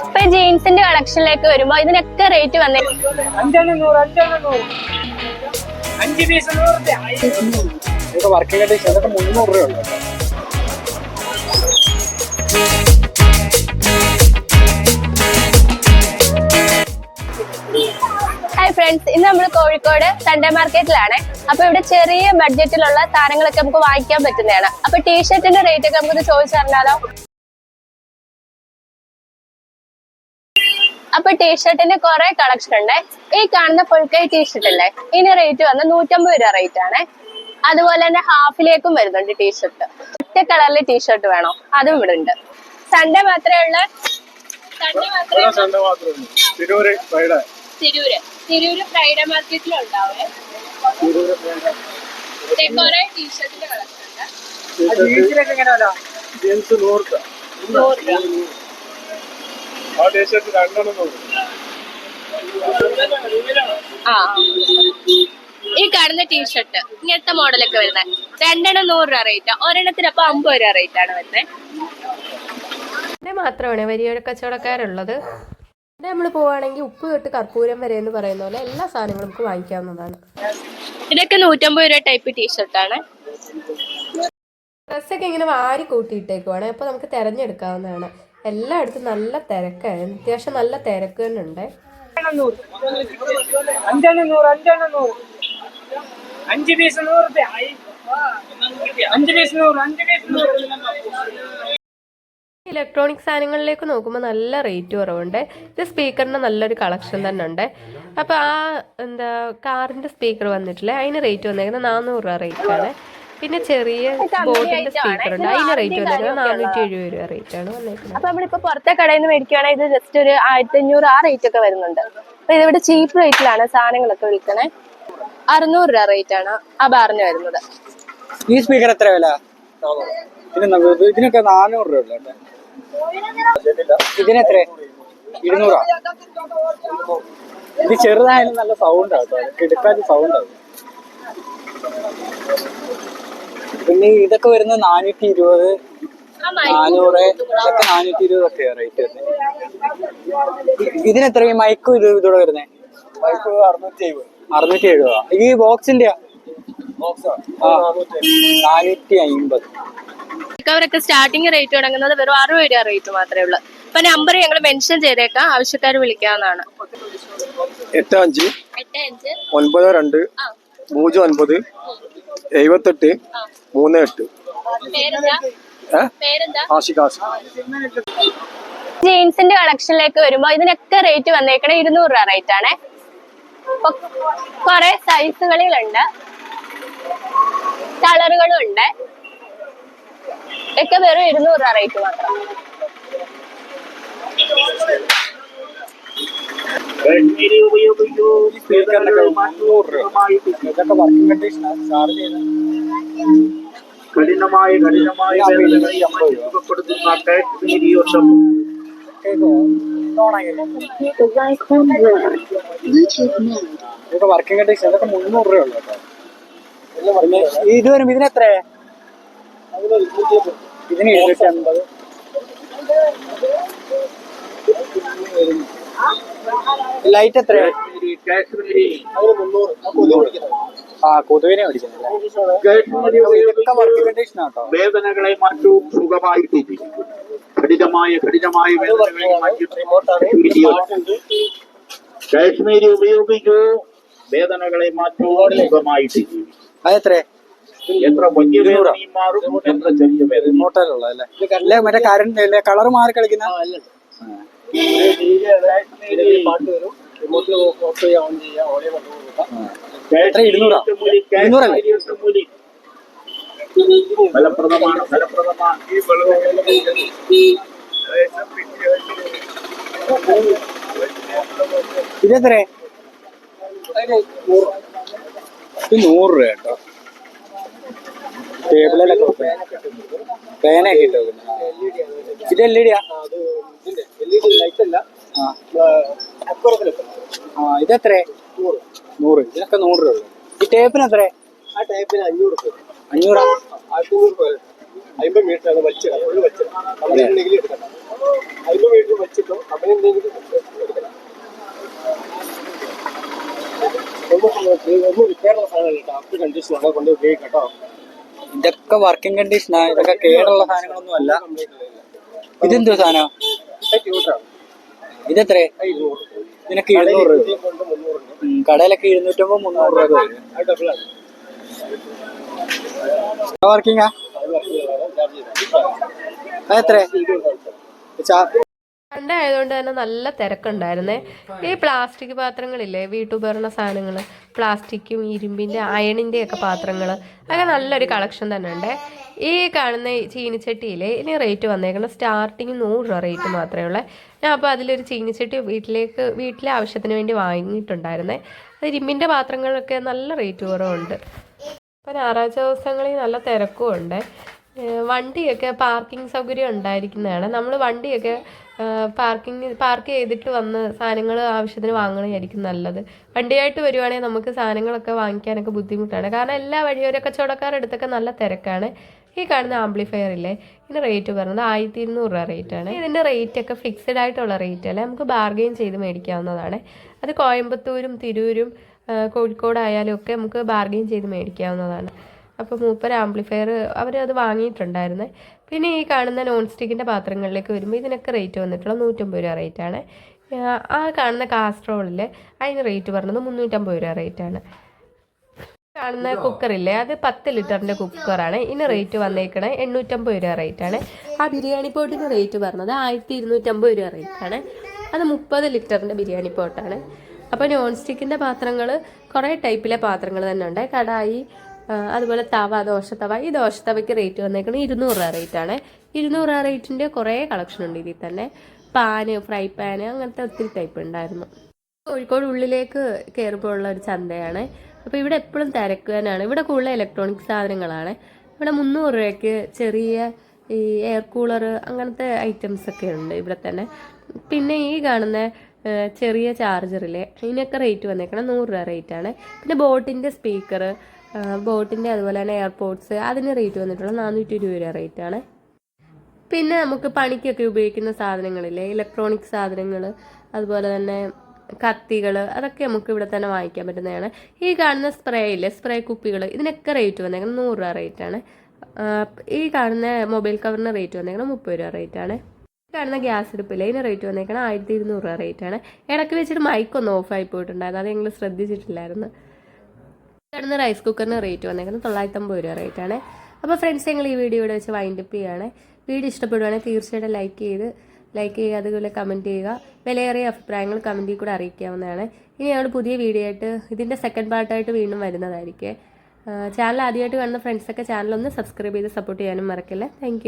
ഇപ്പൊ ജീൻസിന്റെ കളക്ഷനിലേക്ക് വരുമ്പോ ഇതിനൊക്കെ റേറ്റ് വന്നേ? വർക്കിംഗ് അതൊക്കെ മുന്നൂറ് ഹായ് ഫ്രണ്ട്സ് ഇന്ന് നമ്മൾ കോഴിക്കോട് സൺഡേ മാർക്കറ്റിലാണ് അപ്പൊ ഇവിടെ ചെറിയ ബഡ്ജറ്റിലുള്ള സാധനങ്ങളൊക്കെ നമുക്ക് വാങ്ങിക്കാൻ പറ്റുന്നതാണ്. അപ്പൊ ടീഷർട്ടിന്റെ റേറ്റ് ഒക്കെ നമുക്ക് ചോദിച്ചറിഞ്ഞാലോ അപ്പൊ ടീഷർട്ടിന്റെ കുറെ കളക്ഷൻ ഉണ്ട്. ഈ കാണുന്ന ഫുൾ കൈ ടീഷർട്ട് അല്ലേ ഇതിന് റേറ്റ് വന്ന് നൂറ്റമ്പത് രൂപ റേറ്റ് ആണ്. അതുപോലെ തന്നെ ഹാഫിലേക്കും വരുന്നുണ്ട് ടീഷർട്ട് ഒറ്റ കളറിൽ ടീഷർട്ട് വേണോ. അതും ഇവിടെ ഉണ്ട്. സൺഡേ മാത്രമേ ഉള്ളൂ. സൺഡേ മാത്രമേ തിരൂര് ഫ്രൈഡേ തിരൂര്. തിരൂര് ഫ്രൈഡേ മാർക്കറ്റിലും ഉണ്ടാവേ കുറെ ടീഷർട്ടിന്റെ കളക്ഷൻ ഉണ്ട്. ജീൻസിനൊക്കെ എങ്ങനെ വില ജീൻസ് നൂറ് രൂപ. നൂറ് രൂപ. ആ ടീഷർട്ട് രണ്ടെണ്ണം ആ. ഈ കാണുന്ന ടീഷർട്ട് ഇങ്ങനത്തെ മോഡലൊക്കെ വരുന്നത് രണ്ടെണ്ണം നൂറ് രൂപ റേറ്റ് ഒരെണ്ണത്തിന് അപ്പൊ അമ്പത് രൂപ റേറ്റ് ആണ് വരുന്നത് ഇവിടെ മാത്രമാണ് വലിയ കച്ചവടക്കാരുള്ളത്. ഇവിടെ നമ്മൾ പോവാണെങ്കിൽ ഉപ്പ് തൊട്ട് കർപ്പൂരം വരെ എന്ന് പറയുന്ന പോലെ എല്ലാ സാധനങ്ങളും നമുക്ക് വാങ്ങിക്കാവുന്നതാണ്. ഇതൊക്കെ നൂറ്റമ്പത് രൂപ ടൈപ്പ് ടീഷർട്ടാണ് ഡ്രസ്സൊക്കെ ഇങ്ങനെ വാരി കൂട്ടിയിട്ടേക്കുവാണ്. അപ്പോൾ നമുക്ക് തിരഞ്ഞെടുക്കാവുന്നതാണ്. എല്ലായിടത്തും നല്ല തിരക്ക്. അത്യാവശ്യം നല്ല തിരക്ക് തന്നെ ഉണ്ട്. അഞ്ചെണ്ണം നൂറ് അഞ്ചെണ്ണം നൂറ് അഞ്ചെണ്ണം അഞ്ച് പീസ് നൂറ് രൂപ അഞ്ച് പീസ് നൂറ് അഞ്ച് പീസ് നൂറ്. ഇലക്ട്രോണിക് സാധനങ്ങളിലേക്ക് നോക്കുമ്പോൾ നല്ല റേറ്റ് കുറവുണ്ട്. ഇത് സ്പീക്കറിന് നല്ലൊരു കളക്ഷൻ തന്നെ ഉണ്ട്. അപ്പോൾ ആ എന്താ കാറിന്റെ സ്പീക്കർ വന്നിട്ടില്ലേ? അതിന് റേറ്റ് വന്നേക്കുന്നത് നാനൂറ് രൂപ റേറ്റ് ആണ്. പിന്നെ ചെറിയ ബോട്ടിന്റെ സ്പീക്കർ ഉണ്ട്. അതിന് റേറ്റ് വന്നേക്കുന്നത് നാനൂറ്റി എഴുപത് രൂപ റേറ്റ് ആണ് വന്നേക്കുന്നത് അപ്പൊ നമ്മളിപ്പോ പുറത്തെ കടയിൽ നിന്ന് മേടിക്കുകയാണെങ്കിൽ ഇത് ജസ്റ്റ് ഒരു ആയിരത്തി അഞ്ഞൂറ് ആ റേറ്റ് ഒക്കെ വരുന്നുണ്ട്. അപ്പൊ ഇതിവിടെ ചീപ്പ് റേറ്റിലാണ് സാധനങ്ങളൊക്കെ വിൽക്കണേ. അറുന്നൂറ് രൂപ റേറ്റ് ആണ് ആ ബാറിന് വരുന്നത്. ഈ സ്പീക്കർ എത്ര വില? പിന്നെ ഇതിനൊക്കെ നാനൂറ് രൂപ ഇതിനെത്ര? ഇരുന്നൂറാ? ഇത് ചെറുതായാലും നല്ല സൗണ്ട് ആട്ടോ. കിടക്കാത്ത സൗണ്ട് ആവും. പിന്നെ ഇതൊക്കെ വരുന്ന നാനൂറ്റി ഇരുപത് നാനൂറ് ഇതൊക്കെ നാനൂറ്റി ഇരുപത് ഒക്കെ റേറ്റ് വരുന്നത് ഇതിനെത്ര ഈ മൈക്കും ഇത് ഇതോടെ വരുന്നത് മൈക്ക് അറുന്നൂറ്റി എഴുപത് അറുന്നൂറ്റി എഴുപതാ ഈ ബോക്സിന്റെ നാനൂറ്റി അമ്പത് അവരൊക്കെ സ്റ്റാർട്ടിങ് റേറ്റ് തുടങ്ങുന്നത് വെറും അറുപത് രൂപ റേറ്റ് മാത്രമേ ഉള്ളൂ. അപ്പൊ നമ്പർ ഞങ്ങൾ മെൻഷൻ ചെയ്തേക്കാം. ആവശ്യക്കാർ വിളിക്കാവുന്നതാണ്. എട്ട് അഞ്ച് ഒൻപത് രണ്ട് പൂജ്യം ഒൻപത് എഴുപത്തെട്ട് മൂന്ന് എട്ട്. ആഷിഖ് ആഷിഖ് ജീൻസിന്റെ കളക്ഷനിലേക്ക് വരുമ്പോ ഇതിനൊക്കെ റേറ്റ് വന്നേക്കണേ ഇരുന്നൂറ് രൂപ റേറ്റ് ആണേ. കൊറേ സൈസുകളിലുണ്ട്. കളറുകളും ഉണ്ട്. ഒക്കെ വെറും ഇരുന്നൂറ് രൂപ റേറ്റ് മാത്രം. ഇതൊക്കെ വർക്കിംഗ് കണ്ടീഷനാണ് ചാർജ് കഠിനമായ കഠിനമായ വേദനകളെ അമ്മ സുഖപ്പെടുത്തുന്ന ഇതൊക്കെ വർക്കിംഗ് ഇതൊക്കെ മുന്നൂറ് രൂപ ഉള്ളു കേട്ടോ. പിന്നെ ഇത് വരുമ്പോ ഇതിനെത്ര ഇതിന് ഇരുന്നൂറ്റി അമ്പത് ലൈറ്റ് എത്രയാണ് കാശ്മീരി ആ കൊതുവിനെ വേദനകളെ മാറ്റൂ സുഖമായി കഠിനമായ കഠിനമായ വേദനകളെ മാറ്റി കാശ്മീരി ഉപയോഗിക്കൂ. വേദനകളെ മാറ്റൂ സുഖമായി അതെത്ര എത്ര വലിയ മാറും ചെറിയ വേദന മറ്റേ കളർ മാറി കളിക്കുന്ന? എത്ര ഇരുന്നൂറാ. ഇരുന്നൂറല്ലേ? ഫലപ്രദമാണ് ഫലപ്രദമാണ്. ഇതെത്ര ഇത് നൂറ് രൂപ കേട്ടോ. ടേബിളിലൊക്കെ. പേനയൊക്കെ ഇട്ട് ഇത് എൽ ഇ ഡിയാ ആ നൂറ്. ഇതിനൊക്കെ നൂറ് രൂപ. ഈ ടേപ്പിന് എത്ര ആ ടേപ്പിന് അഞ്ഞൂറ് രൂപ. അഞ്ഞൂറ്? മീറ്റർ ഇതൊക്കെ വർക്കിംഗ് കണ്ടീഷനാ ഇതൊക്കെ കേടുള്ള സാധനങ്ങളൊന്നും അല്ല. ഇതെന്തോ സാധനം? ഇതെത്രേ ഇതിനൊക്കെ ഇരുന്നൂറ് രൂപ കടയിലൊക്കെ ഇരുന്നൂറ്റമ്പത് മുന്നൂറ് രൂപ. വർക്കിംഗാ അതെത്രേ സൺഡേ ആയതുകൊണ്ട് തന്നെ നല്ല തിരക്കുണ്ടായിരുന്നേ. ഈ പ്ലാസ്റ്റിക് പാത്രങ്ങളില്ലേ വീട്ടുപകരണ സാധനങ്ങൾ പ്ലാസ്റ്റിക്കും ഇരുമ്പിന്റെ അയണിന്റെ ഒക്കെ പാത്രങ്ങൾ അതൊക്കെ നല്ലൊരു കളക്ഷൻ തന്നെ ഉണ്ട് ഈ കാണുന്ന ഈ ചീനിച്ചട്ടിയിലെ ഇനി റേറ്റ് വന്നേക്കുന്നത് സ്റ്റാർട്ടിങ് നൂറ് രൂപ റേറ്റ് മാത്രമേ ഉള്ളൂ. ഞാൻ അപ്പോൾ അതിലൊരു ചീനിച്ചട്ടി വീട്ടിലേക്ക് വീട്ടിലെ ആവശ്യത്തിന് വേണ്ടി വാങ്ങിയിട്ടുണ്ടായിരുന്നേ. അത് ഇരുമ്പിന്റെ പാത്രങ്ങളൊക്കെ നല്ല റേറ്റ് കുറവുണ്ട്. ഇപ്പോൾ ഞായറാഴ്ച ദിവസങ്ങളിൽ നല്ല തിരക്കും ഉണ്ട് വണ്ടിയൊക്കെ പാർക്കിംഗ് സൗകര്യം ഉണ്ടായിരിക്കുന്നതാണ്. നമ്മൾ വണ്ടിയൊക്കെ പാർക്കിംഗ് പാർക്ക് ചെയ്തിട്ട് വന്ന് സാധനങ്ങൾ ആവശ്യത്തിന് വാങ്ങണമായിരിക്കും നല്ലത്. വണ്ടിയായിട്ട് വരുവാണെങ്കിൽ നമുക്ക് സാധനങ്ങളൊക്കെ വാങ്ങിക്കാനൊക്കെ ബുദ്ധിമുട്ടാണ്. കാരണം എല്ലാ വഴിയോര കച്ചവടക്കാരുടെ അടുത്തൊക്കെ നല്ല തിരക്കാണ്. ഈ കാണുന്ന ആംപ്ലിഫയർ ഇല്ലേ? ഇതിന് റേറ്റ് പറഞ്ഞത് ആയിരത്തി ഇരുന്നൂറ് രൂപ റേറ്റാണ് ഇതിന്റെ റേറ്റ് ഒക്കെ ഫിക്സഡ് ആയിട്ടുള്ള റേറ്റ് അല്ലേ? നമുക്ക് ബാർഗെയിൻ ചെയ്ത് മേടിക്കാവുന്നതാണ്. അത് കോയമ്പത്തൂരും തിരൂരും കോഴിക്കോടായാലും ഒക്കെ നമുക്ക് ബാർഗെയിൻ ചെയ്ത് മേടിക്കാവുന്നതാണ്. അപ്പോൾ മൂപ്പർ ആംപ്ലിഫയർ അവർ അത് വാങ്ങിയിട്ടുണ്ടായിരുന്നു. പിന്നെ ഈ കാണുന്ന നോൺ സ്റ്റിക്കിന്റെ പാത്രങ്ങളിലേക്ക് വരുമ്പോൾ ഇതിനൊക്കെ റേറ്റ് വന്നിട്ടുള്ള നൂറ്റമ്പത് രൂപ റേറ്റാണ് ആ കാണുന്ന കാസ്ട്രോളിൽ അതിന് റേറ്റ് പറഞ്ഞത് മുന്നൂറ്റമ്പത് രൂപ റേറ്റാണ് കാണുന്ന കുക്കറില്ലേ അത് പത്ത് ലിറ്ററിന്റെ കുക്കറാണ് ഇതിന് റേറ്റ് വന്നേക്കണേ എണ്ണൂറ്റമ്പത് രൂപ റേറ്റാണ് ആ ബിരിയാണി പോട്ടിന് റേറ്റ് പറഞ്ഞത് ആയിരത്തി ഇരുന്നൂറ്റമ്പത് രൂപ റേറ്റാണ് അത് മുപ്പത് ലിറ്ററിന്റെ ബിരിയാണി പോട്ടാണ്. അപ്പോൾ നോൺ സ്റ്റിക്കിന്റെ പാത്രങ്ങൾ കുറേ ടൈപ്പിലെ പാത്രങ്ങൾ തന്നെ ഉണ്ട്. കടായി അതുപോലെ തവ ദോശ തവ ഈ ദോശ തവയ്ക്ക് റേറ്റ് വന്നേക്കുന്നത് ഇരുന്നൂറ് രൂപ റേറ്റാണ് ഇരുന്നൂറ് രൂപ റേറ്റിന്റെ കുറേ കളക്ഷൻ ഉണ്ട് ഇതിൽ തന്നെ. പാന് ഫ്രൈ പാന് അങ്ങനത്തെ ഒത്തിരി ടൈപ്പ് ഉണ്ടായിരുന്നു. കോഴിക്കോട് ഉള്ളിലേക്ക് കയറുമ്പോൾ ഉള്ള ഒരു ചന്തയാണ്. അപ്പോൾ ഇവിടെ എപ്പോഴും തിരക്കാനാണ് ഇവിടെ കൂടുതൽ ഇലക്ട്രോണിക് സാധനങ്ങളാണ്. ഇവിടെ മുന്നൂറ് രൂപയ്ക്ക് ചെറിയ ഈ എയർ കൂളർ അങ്ങനത്തെ ഐറ്റംസ് ഒക്കെ ഉണ്ട് ഇവിടെ തന്നെ. പിന്നെ ഈ കാണുന്ന ചെറിയ ചാർജറിലെ അതിനൊക്കെ റേറ്റ് വന്നേക്കണം നൂറ് രൂപ റേറ്റാണ് പിന്നെ ബോട്ടിന്റെ സ്പീക്കർ ബോട്ടിന്റെ അതുപോലെ തന്നെ എയർപോർട്സ് അതിന് റേറ്റ് വന്നിട്ടുള്ള നാനൂറ്റി ഇരുപത് രൂപ റേറ്റാണ് പിന്നെ നമുക്ക് പണിക്കൊക്കെ ഉപയോഗിക്കുന്ന സാധനങ്ങളില്ലേ? ഇലക്ട്രോണിക് സാധനങ്ങൾ അതുപോലെ തന്നെ കത്തികൾ അതൊക്കെ നമുക്ക് ഇവിടെ തന്നെ വാങ്ങിക്കാൻ പറ്റുന്നതാണ്. ഈ കാണുന്ന സ്പ്രേ ഇല്ലേ? സ്പ്രേ കുപ്പികൾ ഇതിനൊക്കെ റേറ്റ് വന്നേക്കുന്നത് നൂറ് രൂപ റേറ്റാണ് ഈ കാണുന്ന മൊബൈൽ കവറിന് റേറ്റ് വന്നേക്കുന്നത് മുപ്പത് രൂപ റേറ്റാണ് കാണുന്ന ഗ്യാസ് അടുപ്പില്ലേ ഇതിന് റേറ്റ് വന്നേക്കണം ആയിരത്തി ഇരുന്നൂറ് രൂപ റേറ്റാണ് ഇടയ്ക്ക് വെച്ചിട്ട് മൈക്കൊന്ന് ഓഫായി പോയിട്ടുണ്ടായിരുന്നു. അത് ഞങ്ങൾ ശ്രദ്ധിച്ചിട്ടില്ലായിരുന്നു. കിടന്ന റൈസ് കുക്കറിന് റേറ്റ് വന്നേക്കുന്നത് തൊള്ളായിരത്തമ്പത് രൂപ റേറ്റാണ് അപ്പോൾ ഫ്രണ്ട്സ് ഞങ്ങൾ ഈ വീഡിയോ ഇവിടെ വെച്ച് വൈൻഡപ്പ് ചെയ്യുകയാണ് വീഡിയോ ഇഷ്ടപ്പെടുവാണെങ്കിൽ തീർച്ചയായിട്ടും ലൈക്ക് ചെയ്ത് ലൈക്ക് ചെയ്യുക അതുപോലെ കമന്റ് ചെയ്യുക. വിലയേറിയ അഭിപ്രായങ്ങൾ കമന്റിൽ കൂടെ അറിയിക്കാവുന്നതാണ്. ഇനി ഞങ്ങൾ പുതിയ വീഡിയോ ആയിട്ട് ഇതിന്റെ സെക്കൻഡ് പാർട്ടായിട്ട് വീണ്ടും വരുന്നതായിരിക്കും. ചാനൽ ആദ്യമായിട്ട് കാണുന്ന ഫ്രണ്ട്സൊക്കെ ചാനൽ ഒന്ന് സബ്സ്ക്രൈബ് ചെയ്ത് സപ്പോർട്ട് ചെയ്യാനും മറക്കില്ല. താങ്ക്